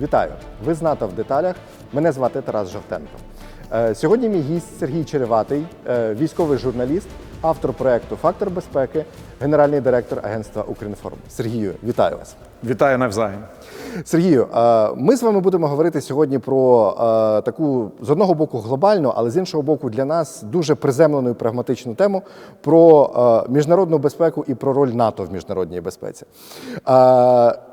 Вітаю! Ви з НАТО в деталях. Мене звати Тарас Жовтенко. Е, Сьогодні мій гість Сергій Череватий, е, військовий журналіст, автор проекту Фактор безпеки, генеральний директор агентства Укрінформ. Сергію, вітаю вас. Вітаю навзаєм. Сергію, е, ми з вами будемо говорити сьогодні про е, таку з одного боку глобальну, але з іншого боку, для нас дуже приземлену і прагматичну тему про е, міжнародну безпеку і про роль НАТО в міжнародній безпеці.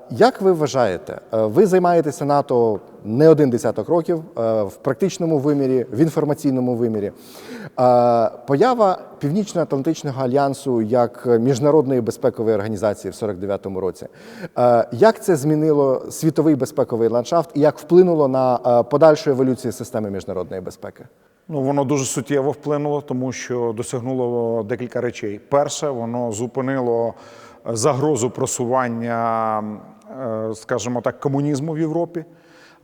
Як ви вважаєте, ви займаєтеся НАТО не один десяток років в практичному вимірі, в інформаційному вимірі. Поява Північно-Атлантичного альянсу як міжнародної безпекової організації в 49-му році. Е, Як це змінило світовий безпековий ландшафт і як вплинуло на е, подальшу еволюцію системи міжнародної безпеки? Ну воно дуже суттєво вплинуло, тому що досягнуло декілька речей. Перше, воно зупинило е, загрозу просування, скажімо так, комунізму в Європі.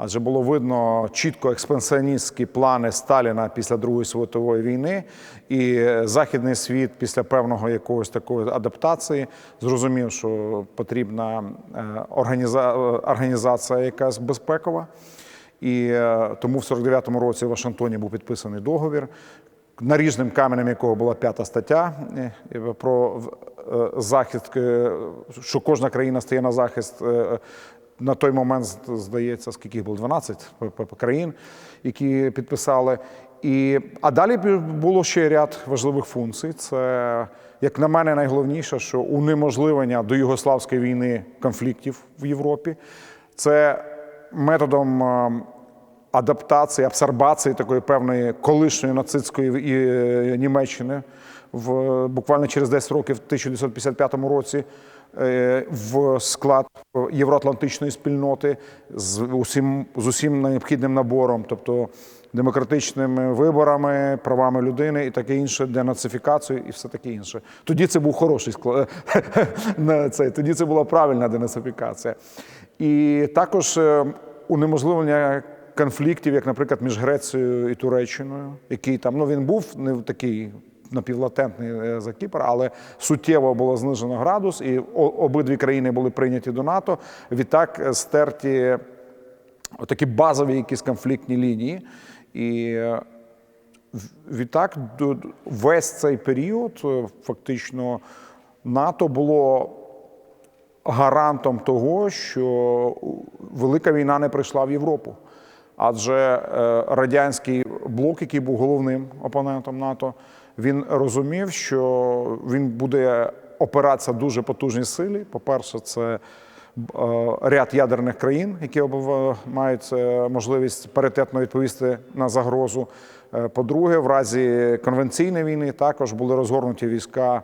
Адже було видно чітко експансіоністські плани Сталіна після Другої світової війни, і західний світ після певного якогось такої адаптації зрозумів, що потрібна е, організа- е, організація якась безпекова. І е, тому в 49-му році в Вашингтоні був підписаний договір, наріжним каменем якого була п'ята стаття е, е, про е, захист, е, що кожна країна стає на захист. На той момент здається, скільки їх було 12 п- п- країн, які підписали. І, а далі було ще ряд важливих функцій. Це, як на мене, найголовніше, що унеможливлення до югославської війни конфліктів в Європі. Це методом е, адаптації, абсорбації такої певної колишньої нацистської е, Німеччини в буквально через 10 років, в 1955 році, в склад євроатлантичної спільноти з усім з усім необхідним набором, тобто демократичними виборами, правами людини і таке інше, денацифікацією і все таке інше. Тоді це був хороший склад. Тоді це була правильна денацифікація. І також е, унеможливлення конфліктів, як, наприклад, між Грецією і Туреччиною, який там ну він був не такий напівлатентний е, за Кіпр, але суттєво було знижено градус, і обидві країни були прийняті до НАТО. Відтак е, стерті такі базові якісь конфліктні лінії. І е, відтак весь цей період е, фактично НАТО було гарантом того, що велика війна не прийшла в Європу. Адже е, радянський блок, який був головним опонентом НАТО, він розумів, що він буде опиратися дуже потужній силі. По-перше, це е, ряд ядерних країн, які обов- мають е, можливість паритетно відповісти на загрозу. Е, По-друге, в разі конвенційної війни також були розгорнуті війська.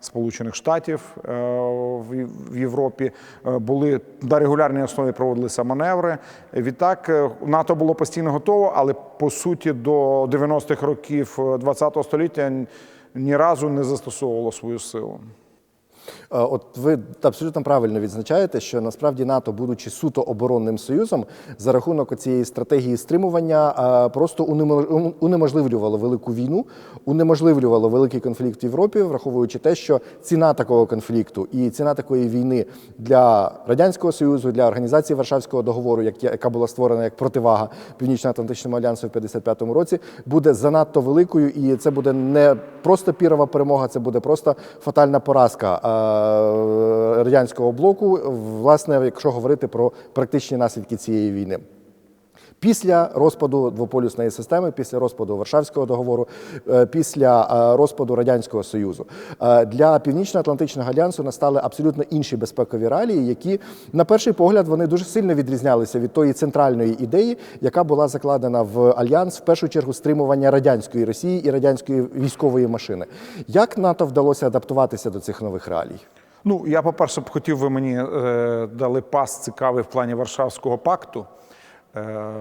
Сполучених Штатів е, в Європі Е, були на регулярній основі проводилися маневри. Відтак е, НАТО було постійно готово, але по суті до 90-х років ХХ століття ні разу не застосовувало свою силу. Е, От ви абсолютно правильно відзначаєте, що насправді НАТО, будучи суто оборонним союзом, за рахунок цієї стратегії стримування е, просто унемо- унеможливлювало велику війну, унеможливлювало великий конфлікт в Європі, враховуючи те, що ціна такого конфлікту і ціна такої війни для радянського союзу, для організації Варшавського договору, як- яка була створена як противага Північно-Атлантичному альянсу в 55-му році, буде занадто великою, і це буде не просто пірова перемога, це буде просто фатальна поразка. Е, радянського блоку, власне, якщо говорити про практичні наслідки цієї війни. Після розпаду двополюсної системи, після розпаду Варшавського договору, е, після е, розпаду Радянського Союзу е, для Північно-Атлантичного альянсу настали абсолютно інші безпекові реалії, які, на перший погляд, вони дуже сильно відрізнялися від тої центральної ідеї, яка була закладена в альянс в першу чергу стримування радянської Росії і радянської військової машини. Як НАТО вдалося адаптуватися до цих нових реалій? Ну, я, по-перше, б хотів, ви мені е, дали пас цікавий в плані Варшавського пакту. Е,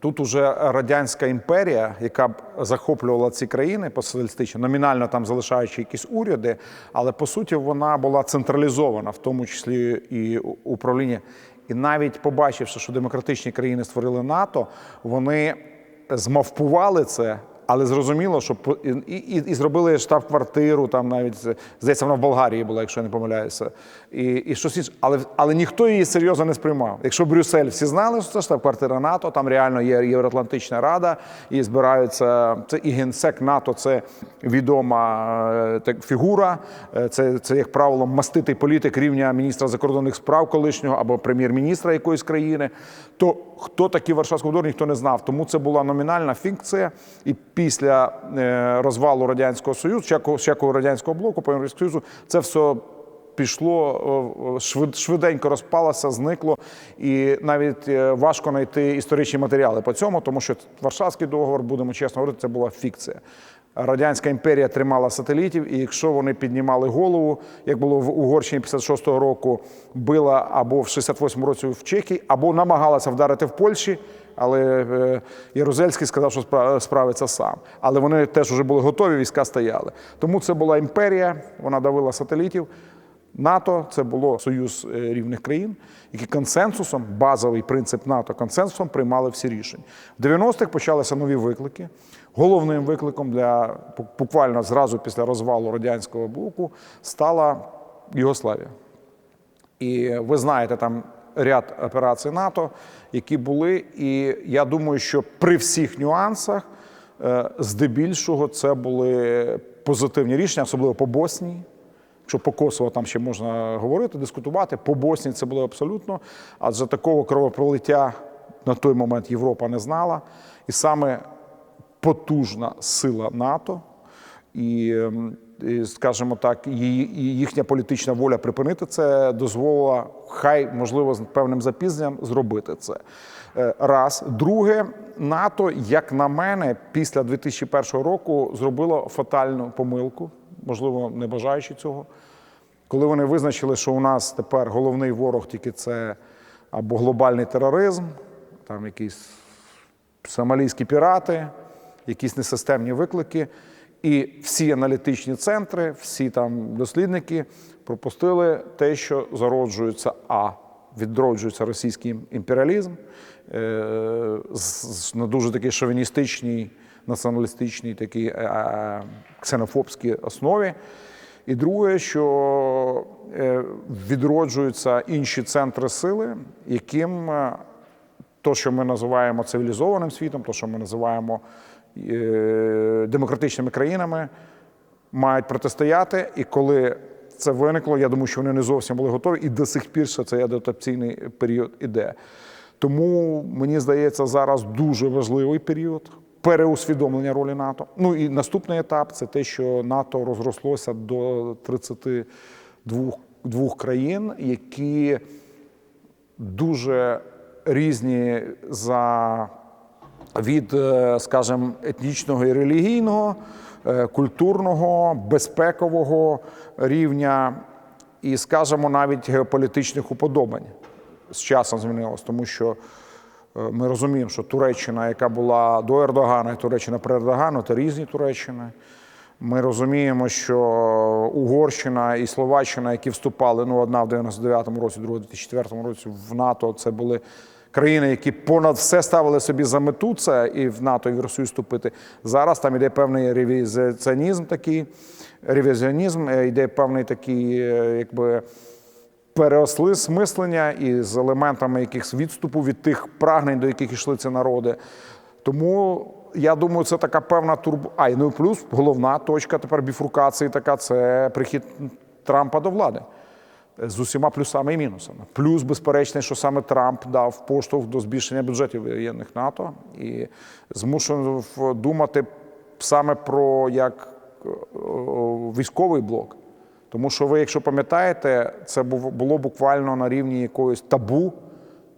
тут уже Радянська імперія, яка б захоплювала ці країни посоціалістично, номінально там залишаючи якісь уряди, але по суті вона була централізована, в тому числі і управління. І навіть побачивши, що демократичні країни створили НАТО, вони змавпували це Але зрозуміло, що і, і, і зробили штаб-квартиру, там навіть здається, вона в Болгарії була, якщо я не помиляюся, і, і щось інше. Але, але ніхто її серйозно не сприймав. Якщо Брюссель всі знали, що це штаб-квартира НАТО, там реально є Євроатлантична рада, і збираються це і генсек НАТО, це відома е, так, фігура. Е, Це, це як правило маститий політик рівня міністра закордонних справ колишнього або прем'єр-міністра якоїсь країни. То хто такий Варшавський договір, ніхто не знав. Тому це була номінальна фікція. І після е, розвалу радянського союзу, всякого радянського блоку, Союзу, це все. Пішло е, швиденько розпалося, зникло, і навіть е, важко знайти історичні матеріали по цьому, тому що Варшавський договор, будемо чесно говорити, це була фікція. Радянська імперія тримала сателітів, і якщо вони піднімали голову, як було в Угорщині 56-го року, била або в 68-му році в Чехії, або намагалася вдарити в Польщі. Але е, Ярузельський сказав, що спра- справиться сам. Але вони теж вже були готові, війська стояли. Тому це була імперія, вона давила сателітів. НАТО це було союз е, рівних країн, які консенсусом, базовий принцип НАТО, консенсусом приймали всі рішення. В 90-х почалися нові виклики. Головним викликом для буквально зразу після розвалу радянського блоку стала Югославія. І ви знаєте там ряд операцій НАТО, які були. І я думаю, що при всіх нюансах, е, здебільшого, це були позитивні рішення, особливо по Боснії. Якщо по Косово там ще можна говорити, дискутувати, по Боснії це було абсолютно. Адже такого кровопролиття на той момент Європа не знала. І саме потужна сила НАТО і, ем, скажімо так, їхня політична воля припинити це дозволила, хай можливо з певним запізненням зробити це. Е, Раз друге, НАТО, як на мене, після 2001 року зробило фатальну помилку, можливо, не бажаючи цього. Коли вони визначили, що у нас тепер головний ворог тільки це або глобальний тероризм, там якісь сомалійські пірати, якісь несистемні виклики. І всі аналітичні центри, всі там дослідники пропустили те, що зароджується а відроджується російський імперіалізм на дуже такий шовіністичній, націоналістичній, такій е, е, ксенофобській основі. І друге, що е, відроджуються інші центри сили, яким е, то, що ми називаємо цивілізованим світом, то, що ми називаємо е, демократичними країнами, мають протистояти. І коли це виникло, я думаю, що вони не зовсім були готові, і до сих пір ще цей адаптаційний період іде. Тому мені здається, зараз дуже важливий період переусвідомлення ролі НАТО. Ну і наступний етап це те, що НАТО розрослося до 32 двох країн, які дуже різні за від, е, скажімо, етнічного і релігійного, е, культурного, безпекового рівня і, скажімо, навіть геополітичних уподобань з часом змінилось, тому що е, ми розуміємо, що Туреччина, яка була до Ердогана, і Туреччина при Ердогану, це різні Туреччини. Ми розуміємо, що Угорщина і Словаччина, які вступали, ну одна в 99-му році, друга в 2004 році в НАТО, це були країни, які понад все ставили собі за мету це і в НАТО, і в Росію вступити. Зараз там йде певний ревізіонізм такий, ревізіонізм, е, йде певний такий, е, якби переосли смислення і з елементами якихось відступу від тих прагнень, до яких йшли ці народи. Тому я думаю, це така певна турбо. А ну і плюс головна точка тепер біфуркації така це прихід Трампа до влади з усіма плюсами і мінусами. Плюс, безперечний, що саме Трамп дав поштовх до збільшення бюджетів воєнних НАТО і змушений думати саме про як е, військовий блок. Тому що ви, якщо пам'ятаєте, це було буквально на рівні якоїсь табу,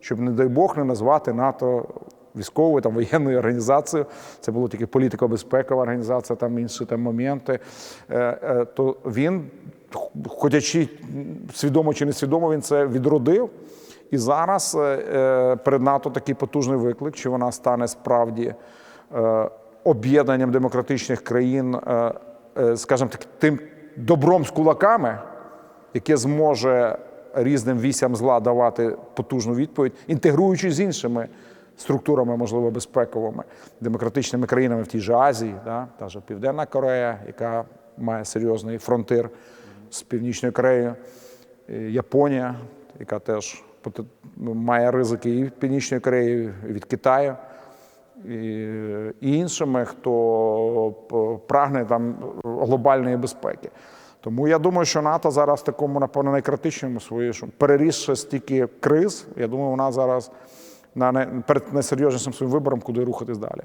щоб, не дай Бог, не назвати НАТО військовою там воєнною організацією. Це було тільки політико-безпекова організація, там інші там моменти. Е, е, То він, ходячи свідомо чи несвідомо, він це відродив. І зараз е, перед НАТО такий потужний виклик, чи вона стане справді об'єднанням демократичних країн, скажімо так, тим добром з кулаками, яке зможе різним вісям зла давати потужну відповідь, інтегруючи з іншими структурами, можливо, безпековими, демократичними країнами в тій же Азії, да, та ж Південна Корея, яка має серйозний фронтир з Північною Кореєю, Японія, яка теж має ризики і Північної Кореї, і від Китаю і, і іншими, хто п- прагне там глобальної безпеки. Тому я думаю, що НАТО зараз в такому, напевно, найкритичному своєму, перерісши стільки криз, я думаю, вона зараз на най- перед найсерйознішим своїм вибором, куди рухатись далі.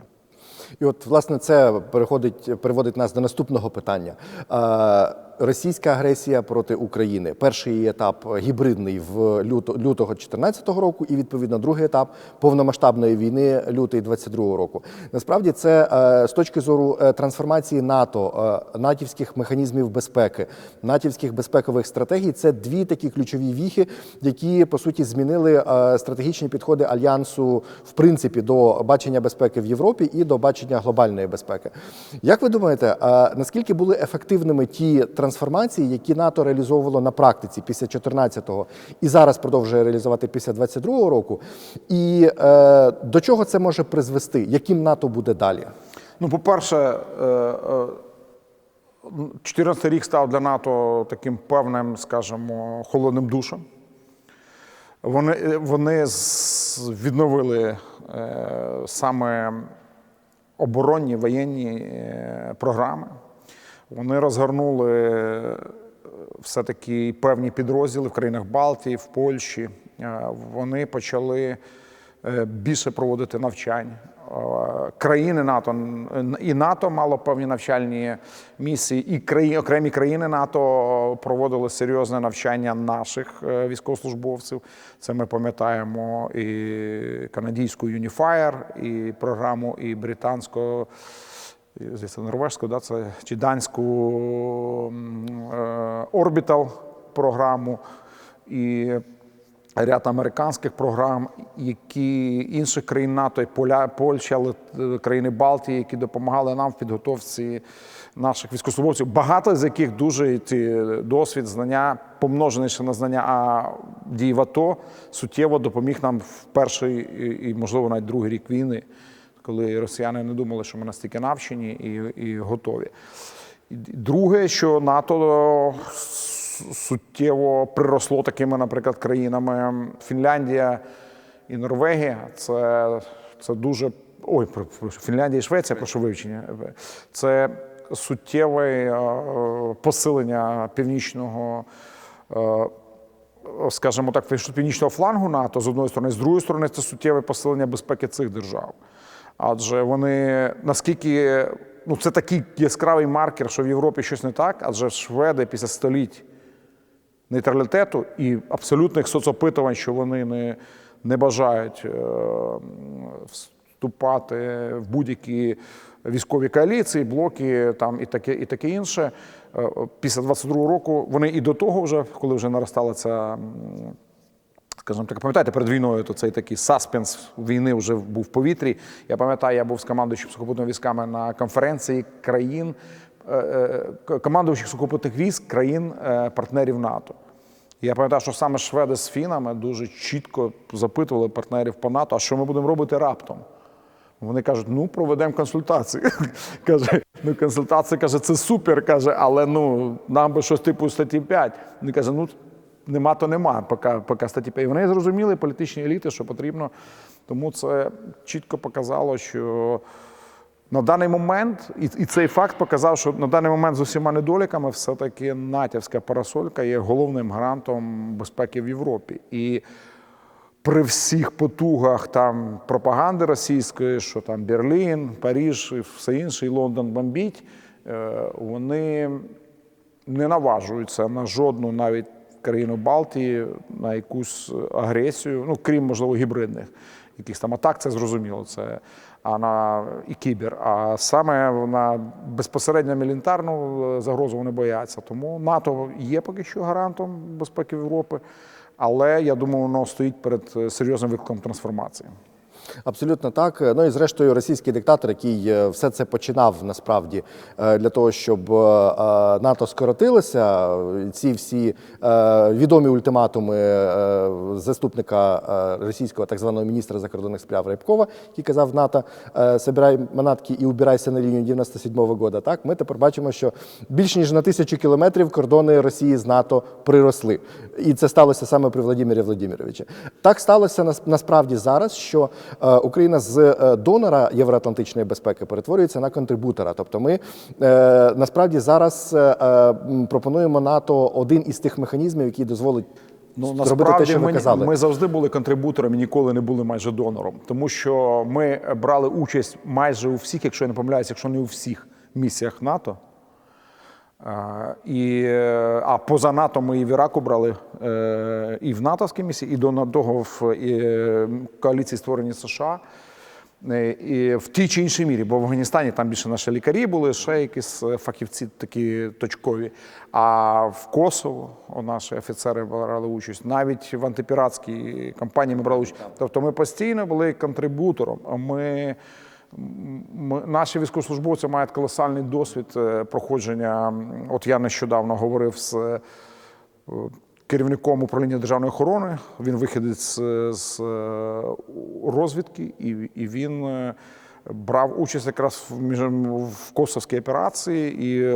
І от, власне, це переходить, переводить нас до наступного питання. Російська агресія проти України. Перший етап гібридний в люто, лютого 2014 року, і відповідно другий етап повномасштабної війни лютий 22 року. Насправді, це е, з точки зору е, трансформації НАТО, е, натівських механізмів безпеки, натівських безпекових стратегій. Це дві такі ключові віхи, які по суті змінили стратегічні підходи альянсу в принципі до бачення безпеки в Європі і до бачення глобальної безпеки. Як ви думаєте, наскільки були ефективними ті трансформації, які НАТО реалізовувало на практиці після 14-го і зараз продовжує реалізувати після 22-го року? І е, до чого це може призвести? Яким НАТО буде далі? Ну, по-перше, е, е, 14 рік став для НАТО таким певним, скажімо, холодним душем. Вони, е, вони відновили е, саме оборонні воєнні е, програми. Вони розгорнули е, все-таки певні підрозділи в країнах Балтії, в Польщі. Е, Вони почали е, більше проводити навчань. Країни НАТО і НАТО мало певні навчальні місії, і краї, окремі країни НАТО проводили серйозне навчання наших військовослужбовців. Це ми пам'ятаємо і канадійську Unifier, і програму, і британську здається, норвежську, да, це чи данську е, програму і ряд американських програм, які інших країн НАТО, і Поля, Польща, Лит- країни Балтії, які допомагали нам в підготовці наших військовослужбовців, багато з яких дуже ці досвід, знання, помножений ще на знання а дій в АТО, суттєво допоміг нам в перший і, можливо, навіть другий рік війни коли росіяни не думали, що ми настільки навчені і, і готові. Друге, що НАТО суттєво приросло такими, наприклад, країнами Фінляндія і Норвегія. Це, це дуже. Ой, Фінляндія і Швеція, прошу вивчення. Це суттєве е, посилення північного. е, скажімо так, північного флангу НАТО з одної сторони, з другої сторони, це суттєве посилення безпеки цих держав. Адже вони наскільки ну це такий яскравий маркер, що в Європі щось не так, адже шведи після століть нейтралітету і абсолютних соцопитувань, що вони не, не бажають е, вступати в будь-які військові коаліції, блоки там і таке, і таке інше. Е, Після 22-го року вони і до того, вже коли вже наростала ця. Скажімо так, пам'ятаєте, перед війною то цей такий саспенс війни вже був в повітрі. Я пам'ятаю, я був з командуючим сухопутними військами на конференції країн, е, е, командуючих сухопутних військ країн е, НАТО. Я пам'ятаю, що саме шведи з фінами дуже чітко запитували партнерів по НАТО, а що ми будемо робити раптом. Вони кажуть, ну проведемо консультації. каже, ну консультації каже, це супер, каже, але ну нам би щось типу статті 5. Він каже, ну нема, то нема, поки, поки статті І вони зрозуміли політичні еліти, що потрібно. Тому це чітко показало, що на даний момент, і, і цей факт показав, що на даний момент з усіма недоліками все-таки натівська парасолька є головним гарантом безпеки в Європі. І при всіх потугах там пропаганди російської, що там Берлін, Паріж і все інше, і Лондон бомбіть, е, вони не наважуються на жодну навіть країну Балтії на якусь агресію, ну крім можливо гібридних якихось там атак, це зрозуміло. Це а на і кібер. А саме на безпосередньо мілітарну е, загрозу вони бояться. Тому НАТО є поки що гарантом безпеки Європи, але я думаю, воно стоїть перед е, серйозним викликом трансформації. Абсолютно так. Ну і зрештою, російський диктатор, який е, все це починав насправді е, для того, щоб е, НАТО скоротилося. Ці всі відомі ультиматуми заступника російського так званого міністра закордонних справ Рябкова, який казав НАТО, собирай манатки і убирайся на лінію 97-го года. Так, ми тепер бачимо, що більш ніж на тисячу кілометрів кордони Росії з НАТО приросли. І це сталося саме при Владимирі Владимировичі. Так сталося насправді зараз, що Україна з е, донора євроатлантичної безпеки перетворюється на контрибутора. Тобто, ми е, насправді зараз е, е, пропонуємо НАТО один із тих механізмів, який дозволить Ну, насправді те, що ми, казали. ми завжди були контрибутором і ніколи не були майже донором, тому що ми брали участь майже у всіх, якщо я не помиляюся, якщо не у всіх місіях НАТО. І, а поза НАТО ми і в Іраку брали е, і в натовській місії, і до того в е, коаліції створені США. Е, І в тій чи іншій мірі, бо в Афганістані там більше наші лікарі були, ще якісь фахівці такі точкові. А в Косово о, наші офіцери брали участь. Навіть в антипіратській кампанії ми брали участь. Тобто ми постійно були контрибутором. Ми, наші військовослужбовці мають колосальний досвід е, проходження. От я нещодавно говорив з е, керівником управління державної охорони. Він виходить з, е, розвідки, і, він брав участь якраз в, в косовській операції і е,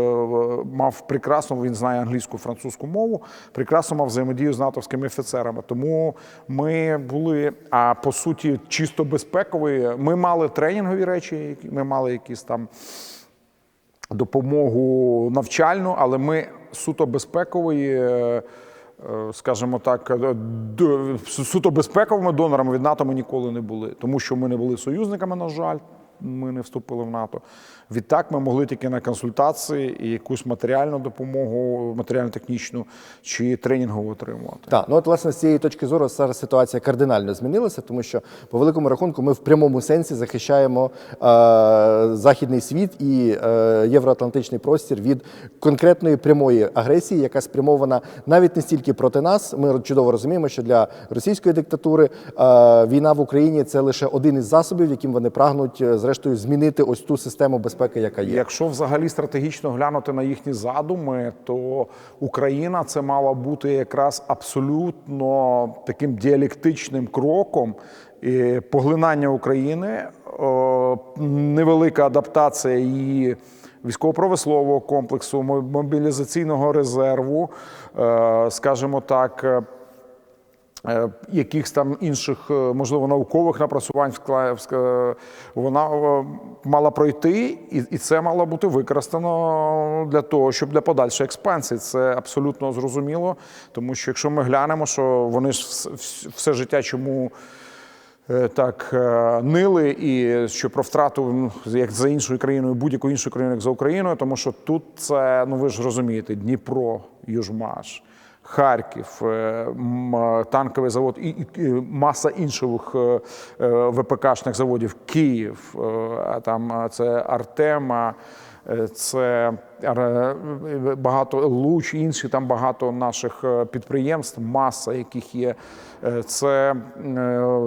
мав прекрасну, він знає англійську французьку мову, прекрасно мав взаємодію з натовськими офіцерами. Тому ми були, а по суті, чисто безпекові. Ми мали тренінгові речі, ми мали якісь там допомогу навчальну, але ми суто безпекової, е, скажімо так, е, суто безпековими донорами від НАТО ми ніколи не були, тому що ми не були союзниками, на жаль. Ми не вступили в НАТО. Відтак ми могли тільки на консультації і якусь матеріальну допомогу, матеріально-технічну чи тренінгову отримувати. Так, ну от власне з цієї точки зору зараз ситуація кардинально змінилася, тому що по великому рахунку ми в прямому сенсі захищаємо е, західний світ і е, євроатлантичний простір від конкретної прямої агресії, яка спрямована навіть не стільки проти нас. Ми чудово розуміємо, що для російської диктатури е, війна в Україні це лише один із засобів, яким вони прагнуть е, зрештою змінити ось ту систему безпеки, яка є. Якщо взагалі стратегічно глянути на їхні задуми, то Україна це мала бути якраз абсолютно таким діалектичним кроком. І поглинання України, невелика адаптація її військово-промислового комплексу, мо- мобілізаційного резерву, е, скажімо так. Е, якихось там інших, е, можливо, наукових напрацювань вона е, мала пройти, і, це мало бути використано для того, щоб для подальшої експансії. Це абсолютно зрозуміло, тому що якщо ми глянемо, що вони ж вс- вс- все життя чому. Так нили, і що про втрату ну, як за іншою країною, будь-якою іншою країною, як за Україною, тому що тут це, ну ви ж розумієте, Дніпро, Южмаш, Харків, е, е, танковий завод і, маса інших е, ВПКшних заводів, Київ, там це Артема. Це багато Луч, інші там багато наших підприємств, маса яких є. Це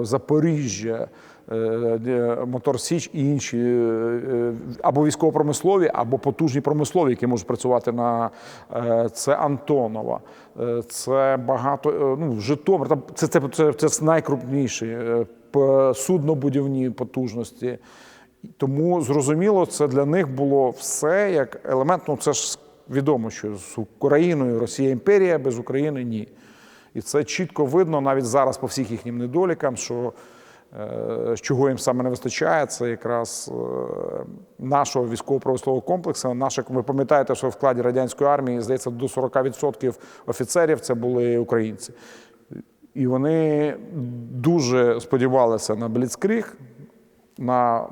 Запоріжжя, Мотор Січ і інші е, або військово-промислові, або потужні промислові, які можуть працювати на е, це Антонова. Е, Це багато е, ну, Житомир. Там це, це, це, це найкрупніші е, суднобудівні потужності. Тому зрозуміло, це для них було все як елемент. Ну це ж відомо, що з Україною Росія імперія, без України ні. І це чітко видно навіть зараз по всіх їхнім недолікам, що е, чого їм саме не вистачає, це якраз е, нашого військово-промислового комплексу. Наше, ви пам'ятаєте, що в складі радянської армії здається до 40% офіцерів це були українці. І вони дуже сподівалися на Бліцкріг, на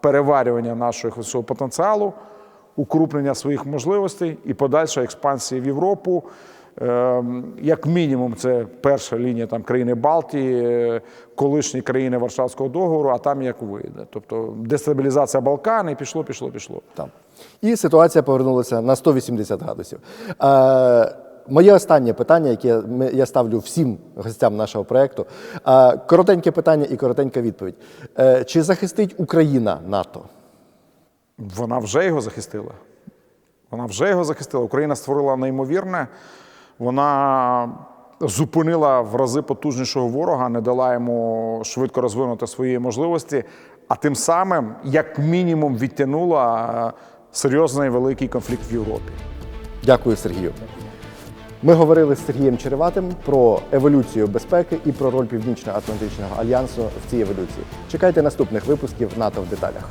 переварювання нашого потенціалу, укрупнення своїх можливостей і подальша експансія в Європу. Ем, Як мінімум, це перша лінія там країни Балтії, е, колишні країни Варшавського договору, а там як вийде. Тобто дестабілізація Балкан і пішло, пішло, пішло. Там. І ситуація повернулася на 180 градусів. Е, моє останнє питання, яке я ставлю всім гостям нашого проекту. Е, коротеньке питання і коротенька відповідь. Е, чи захистить Україна НАТО? Вона вже його захистила. Вона вже його захистила. Україна створила неймовірне. Вона зупинила в рази потужнішого ворога, не дала йому швидко розвинути свої можливості, а тим самим, як мінімум, відтягнула е, серйозний великий конфлікт в Європі. Дякую, Сергію. Ми говорили з Сергієм Череватим про еволюцію безпеки і про роль Північно-Атлантичного альянсу в цій еволюції. Чекайте наступних випусків НАТО в деталях.